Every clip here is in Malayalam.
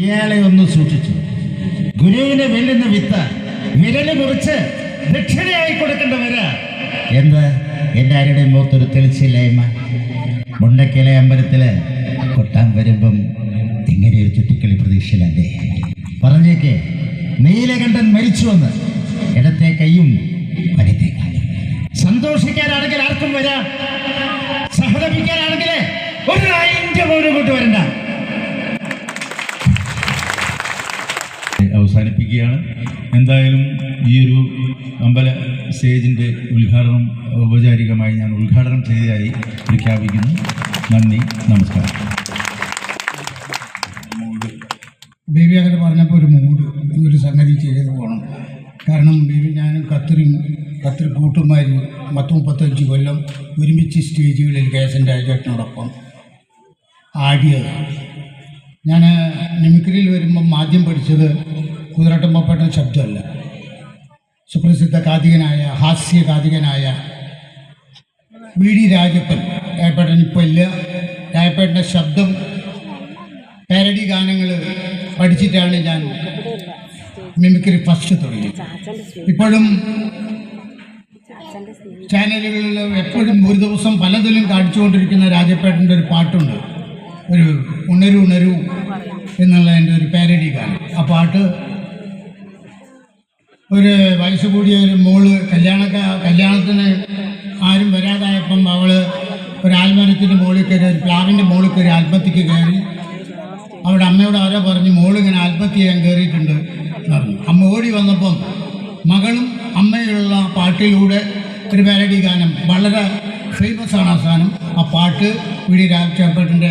ഇയാളെ ഒന്ന് സൂക്ഷിച്ചു. ഗുരുവിനെ വെല്ലുന്ന വിത്ത് വിരൽ മുറിച്ച് ദക്ഷിണയായി കൊടുക്കേണ്ട കൊടുക്കേണ്ടവര് എന്ത്? ആരുടെ മുഖത്തൊരു തെളിച്ചില്ലായ്മ മുണ്ടക്കല അമ്പലത്തിൽ കൊട്ടാൻ വരുമ്പം ഇങ്ങനെ ഒരു ചുറ്റിക്കളി പ്രതീക്ഷയിലല്ലേ? പറഞ്ഞേക്ക് നീലകണ്ഠൻ മരിച്ചുവെന്ന് ഇടത്തെ കൈയും വലത്തെ സന്തോഷിക്കാനാണെങ്കിൽ ആർക്കും വരാം. സഹതപിക്കാനാണെങ്കിൽ ഒരു നായിന്റെ പോലും കൊണ്ട് വരണ്ട. അവസാനിപ്പിക്കുകയാണ്. എന്തായാലും ഈ ഒരു അമ്പല സ്റ്റേജിന്റെ ഉദ്ഘാടനം ഔപചാരികമായി ഞാൻ ഉദ്ഘാടനം ചെയ്തതായി പ്രഖ്യാപിക്കുന്നു. നന്ദി നമസ്കാരം. ബേബി അങ്ങനെ പറഞ്ഞപ്പോൾ ഒരു മൂഡ് ഒരു സംഗതി ചെയ്ത് പോകണം. കാരണം ബേബി ഞാനും കത്തിരി കത്തിരി കൂട്ടുമാരും പത്ത് മുപ്പത്തഞ്ച് കൊല്ലം ഒരുമിച്ച് സ്റ്റേജുകളിൽ കേസൻ രാജേട്ടനോടൊപ്പം ആടിയതാണ്. ഞാൻ മിമിക്രിയിൽ വരുമ്പം ആദ്യം പഠിച്ചത് കുതിരട്ടമ്പപ്പേട്ടൻ ശബ്ദമല്ല. സുപ്രസിദ്ധ കാതികനായ ഹാസ്യ കാതികനായ വി ഡി രാജപ്പൻ രായപ്പേട്ടൻ ഇപ്പോൾ ഇല്ല രായപ്പേട്ടന്റെ ശബ്ദം പാരഡി ഗാനങ്ങൾ പഠിച്ചിട്ടാണ് ഞാൻ മിമിക്രി ഫസ്റ്റ് തുടങ്ങിയത്. ഇപ്പോഴും ചാനലുകളിൽ എപ്പോഴും ഒരു ദിവസം പലതിലും കാണിച്ചുകൊണ്ടിരിക്കുന്ന രാജപ്പേട്ടന്റെ ഒരു പാട്ടുണ്ട്. ഒരു ഉണരു ഉണരു എന്നുള്ള എന്റെ ഒരു പാരഡി ഗാനം. ആ പാട്ട് ഒരു വയസ്സ് കൂടിയ ഒരു മോൾ കല്യാണ കല്യാണത്തിന് ആരും വരാതായപ്പം അവൾ ഒരു ആൽമരത്തിന്റെ മുകളിൽ കയറി ഒരു പ്ലാവിന്റെ മുകളിൽ കയറി ആത്മഹത്യക്ക് കയറി. അവിടെ അമ്മയോട് ആരോ പറഞ്ഞു മോൾ ഇങ്ങനെ ആത്മഹത്യ ചെയ്യാൻ കയറിയിട്ടുണ്ട് പറഞ്ഞു. അമ്മ ഓടി വന്നപ്പം മകളും അമ്മയുള്ള പാട്ടിലൂടെ ഒരു പാരഡി ഗാനം. വളരെ ഫേമസ് ആണ് ആ സാധനം. ആ പാട്ട് വി ഡി രാജചേപ്പേട്ടന്റെ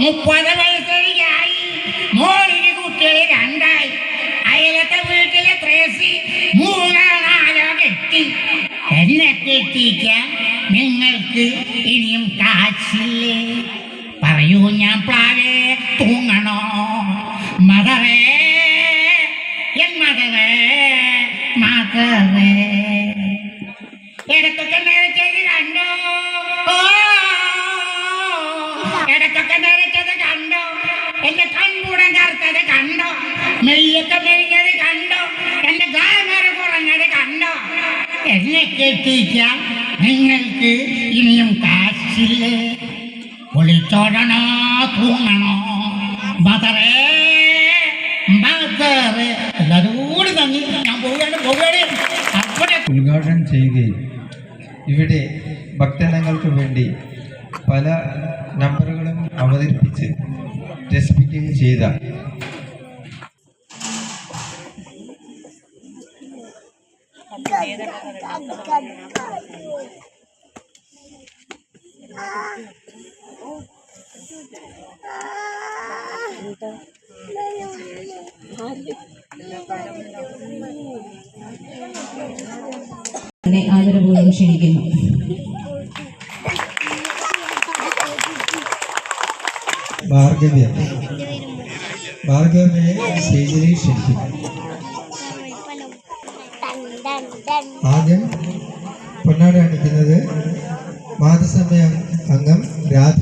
മുപ്പത് വയസ്സെനിക്കായി മോളിന് കുട്ടികളെ രണ്ടായി. അയലത്തെ വീട്ടിലെ ത്രേസി മൂന്നോ നാലോ കെട്ടി എന്നെ കെട്ടിക്കാൻ നിങ്ങൾക്ക് ഇനിയും കാശില്ലേ? പറയൂ ഞാൻ പ്ലാവേ തൂങ്ങണോ? മദറേ എൻ മദറേ മകറേ നെയ്യൊക്കെ മെലിഞ്ഞത് കണ്ടോ? എന്റെ ഗായമാര കുറഞ്ഞത് കണ്ടോ? എന്നെ കെട്ടിക്കാൻ നിങ്ങൾക്ക് ഇനിയും കാശില്ലേ? ഒളിച്ചോടണോ? തൂങ്ങണോ? ബദറേ ബദറേ. എല്ലാവരും കൂടി ഞാൻ പോവുകയാണ് പോവുകയാണ്. ഉദ്ഘാടനം ചെയ്യുകയും ഇവിടെ ഭക്തജനങ്ങൾക്ക് വേണ്ടി പല നമ്പറുകളും അവതരിപ്പിച്ച് രസിപ്പിക്കുകയും ചെയ്ത അതിനെ ആദരപൂർവം ക്ഷണിക്കുന്നു. ഭാർഗവ്യ ഭാർഗവനെ സ്റ്റേജിലേക്ക് ക്ഷണിക്കുന്നു. ആദ്യം പൊന്നാട് കാണിക്കുന്നത് മാതൃസമയം അംഗം രാധ